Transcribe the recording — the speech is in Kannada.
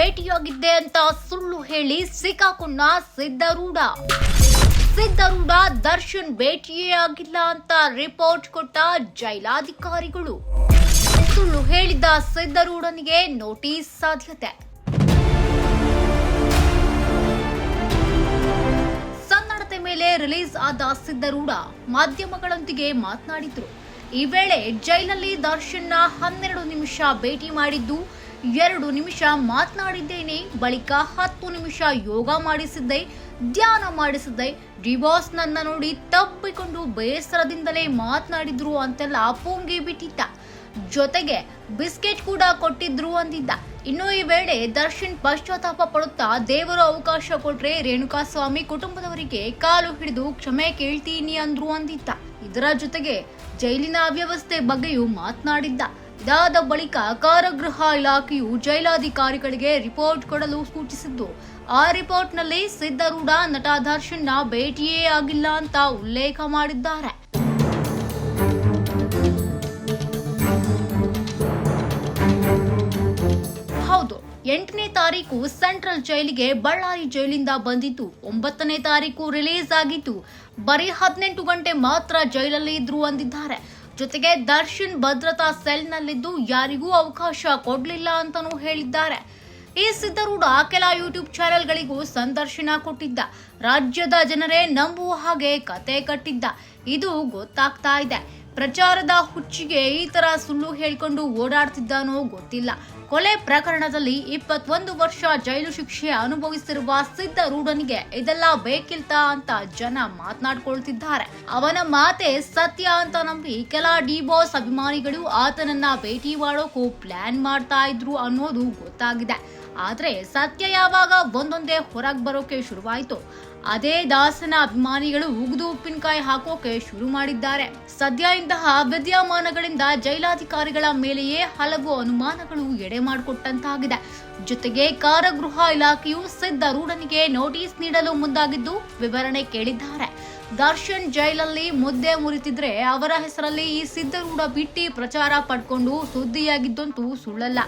ಆಗಿದೆ ಅಂತ ಸುಳ್ಳು ಹೇಳಿ ಸಿಕ್ಕಾಕೊಂಡ ಸಿದ್ಧರೂಢ. ಸಿದ್ಧರೂಢ ದರ್ಶನ್ ಭೇಟಿಯೇ ಆಗಿಲ್ಲ ಅಂತ ರಿಪೋರ್ಟ್ ಕೊಟ್ಟ ಜೈಲಾಧಿಕಾರಿಗಳು. ಸುಳ್ಳು ಹೇಳಿದ್ದ ಸಿದ್ಧರೂಢನಿಗೆ ನೋಟಿಸ್ ಸಾಧ್ಯತೆ. ಸನ್ನಡತೆ ಮೇಲೆ ರಿಲೀಸ್ ಆದ ಸಿದ್ಧರೂಢ ಮಾಧ್ಯಮಗಳೊಂದಿಗೆ ಮಾತನಾಡಿದ್ರು. ಈ ವೇಳೆ ಜೈಲಲ್ಲಿ ದರ್ಶನ್ನ ಹನ್ನೆರಡು ನಿಮಿಷ ಭೇಟಿ ಮಾಡಿದ್ದು ಎರಡು ನಿಮಿಷ ಮಾತನಾಡಿದ್ದೇನೆ, ಬಳಿಕ ಹತ್ತು ನಿಮಿಷ ಯೋಗ ಮಾಡಿಸಿದ್ದೆ, ಧ್ಯಾನ ಮಾಡಿಸಿದ್ದೆ. ಡಿಬಾಸ್ ನನ್ನ ನೋಡಿ ತಪ್ಪಿಕೊಂಡು ಬೇಸರದಿಂದಲೇ ಮಾತನಾಡಿದ್ರು ಅಂತೆಲ್ಲ ಅಪ್ಪಂಗೆ ಬಿಟ್ಟಿದ್ದ. ಜೊತೆಗೆ ಬಿಸ್ಕೆಟ್ ಕೂಡ ಕೊಟ್ಟಿದ್ರು ಅಂದಿದ್ದ. ಇನ್ನು ಈ ವೇಳೆ ದರ್ಶನ್ ಪಶ್ಚಾತ್ತಾಪ ಪಡುತ್ತಾ ದೇವರು ಅವಕಾಶ ಕೊಟ್ರೆ ರೇಣುಕಾಸ್ವಾಮಿ ಕುಟುಂಬದವರಿಗೆ ಕಾಲು ಹಿಡಿದು ಕ್ಷಮೆ ಕೇಳ್ತೀನಿ ಅಂದ್ರು ಅಂದಿದ್ದ. ಇದರ ಜೊತೆಗೆ ಜೈಲಿನ ಅವ್ಯವಸ್ಥೆ ಬಗ್ಗೆಯೂ ಮಾತನಾಡಿದ್ದ. ಇದಾದ ಬಳಿಕ ಕಾರಾಗೃಹ ಇಲಾಖೆಯು ಜೈಲಾಧಿಕಾರಿಗಳಿಗೆ ರಿಪೋರ್ಟ್ ಕೊಡಲು ಸೂಚಿಸಿದ್ದು, ಆ ರಿಪೋರ್ಟ್ನಲ್ಲಿ ಸಿದ್ಧರೂಢ ನಟ ದರ್ಶನ್ನ ಭೇಟಿಯೇ ಆಗಿಲ್ಲ ಅಂತ ಉಲ್ಲೇಖ ಮಾಡಿದ್ದಾರೆ. ಹೌದು, ಎಂಟನೇ ತಾರೀಕು ಸೆಂಟ್ರಲ್ ಜೈಲಿಗೆ ಬಳ್ಳಾರಿ ಜೈಲಿಂದ ಬಂದಿತ್ತು ಒಂಬತ್ತನೇ ತಾರೀಕು ರಿಲೀಸ್ ಆಗಿತ್ತು ಬರೀ ಹದಿನೆಂಟು ಗಂಟೆ ಮಾತ್ರ ಜೈಲಲ್ಲಿ ಇದ್ರು ಅಂದಿದ್ದಾರೆ. ಜೊತೆಗೆ ದರ್ಶನ್ ಭದ್ರತಾ ಸೆಲ್ನಲ್ಲಿದ್ದು ಯಾರಿಗೂ ಅವಕಾಶ ಕೊಡಲಿಲ್ಲ ಅಂತಲೂ ಹೇಳಿದ್ದಾರೆ. ಈ ಸಿದ್ದರೂಢ ಕೆಲ ಯೂಟ್ಯೂಬ್ ಚಾನೆಲ್ಗಳಿಗೂ ಸಂದರ್ಶನ ಕೊಟ್ಟಿದ್ದ. ರಾಜ್ಯದ ಜನರೇ ನಂಬುವ ಹಾಗೆ ಕತೆ ಕಟ್ಟಿದ್ದ. ಇದು ಗೊತ್ತಾಗ್ತಾ ಇದೆ. ಪ್ರಚಾರದ ಹುಚ್ಚಿಗೆ ಈ ತರ ಸುಳ್ಳು ಹೇಳ್ಕೊಂಡು ಓಡಾಡ್ತಿದ್ದಾನೋ ಗೊತ್ತಿಲ್ಲ. ಕೊಲೆ ಪ್ರಕರಣದಲ್ಲಿ ಇಪ್ಪತ್ತೊಂದು ವರ್ಷ ಜೈಲು ಶಿಕ್ಷೆ ಅನುಭವಿಸಿರುವ ಸಿದ್ಧರೂಢನಿಗೆ ಇದೆಲ್ಲ ಬೇಕಿಲ್ತ ಅಂತ ಜನ ಮಾತನಾಡ್ಕೊಳ್ತಿದ್ದಾರೆ. ಅವನ ಮಾತೆ ಸತ್ಯ ಅಂತ ನಂಬಿ ಕೆಲ ಡಿ ಬಾಸ್ ಅಭಿಮಾನಿಗಳು ಆತನನ್ನ ಭೇಟಿ ಮಾಡೋಕು ಪ್ಲಾನ್ ಮಾಡ್ತಾ ಇದ್ರು ಅನ್ನೋದು ಗೊತ್ತಾಗಿದೆ. ಆದ್ರೆ ಸತ್ಯ ಯಾವಾಗ ಒಂದೊಂದೇ ಹೊರಗ್ ಬರೋಕೆ ಶುರುವಾಯ್ತು. ಅದೇ ದಾಸನ ಅಭಿಮಾನಿಗಳು ಉಗಿದು ಉಪ್ಪಿನಕಾಯಿ ಹಾಕೋಕೆ ಶುರು ಮಾಡಿದ್ದಾರೆ. ಸದ್ಯ ಇಂತಹ ವಿದ್ಯಮಾನಗಳಿಂದ ಜೈಲಾಧಿಕಾರಿಗಳ ಮೇಲೆಯೇ ಹಲವು ಅನುಮಾನಗಳು ಎಡೆ ಮಾಡಿಕೊಟ್ಟಂತಾಗಿದೆ. ಜೊತೆಗೆ ಕಾರಾಗೃಹ ಇಲಾಖೆಯು ಸಿದ್ಧಾರೂಢನಿಗೆ ನೋಟಿಸ್ ನೀಡಲು ಮುಂದಾಗಿದ್ದು ವಿವರಣೆ ಕೇಳಿದ್ದಾರೆ. ದರ್ಶನ್ ಜೈಲಲ್ಲಿ ಮುದ್ದೆ ಮುರಿತಿದ್ರೆ ಅವರ ಹೆಸರಲ್ಲಿ ಈ ಸಿದ್ಧರೂಢ ಬಿಟ್ಟಿ ಪ್ರಚಾರ ಪಡ್ಕೊಂಡು ಸುದ್ದಿಯಾಗಿದ್ದಂತೂ ಸುಳ್ಳಲ್ಲ.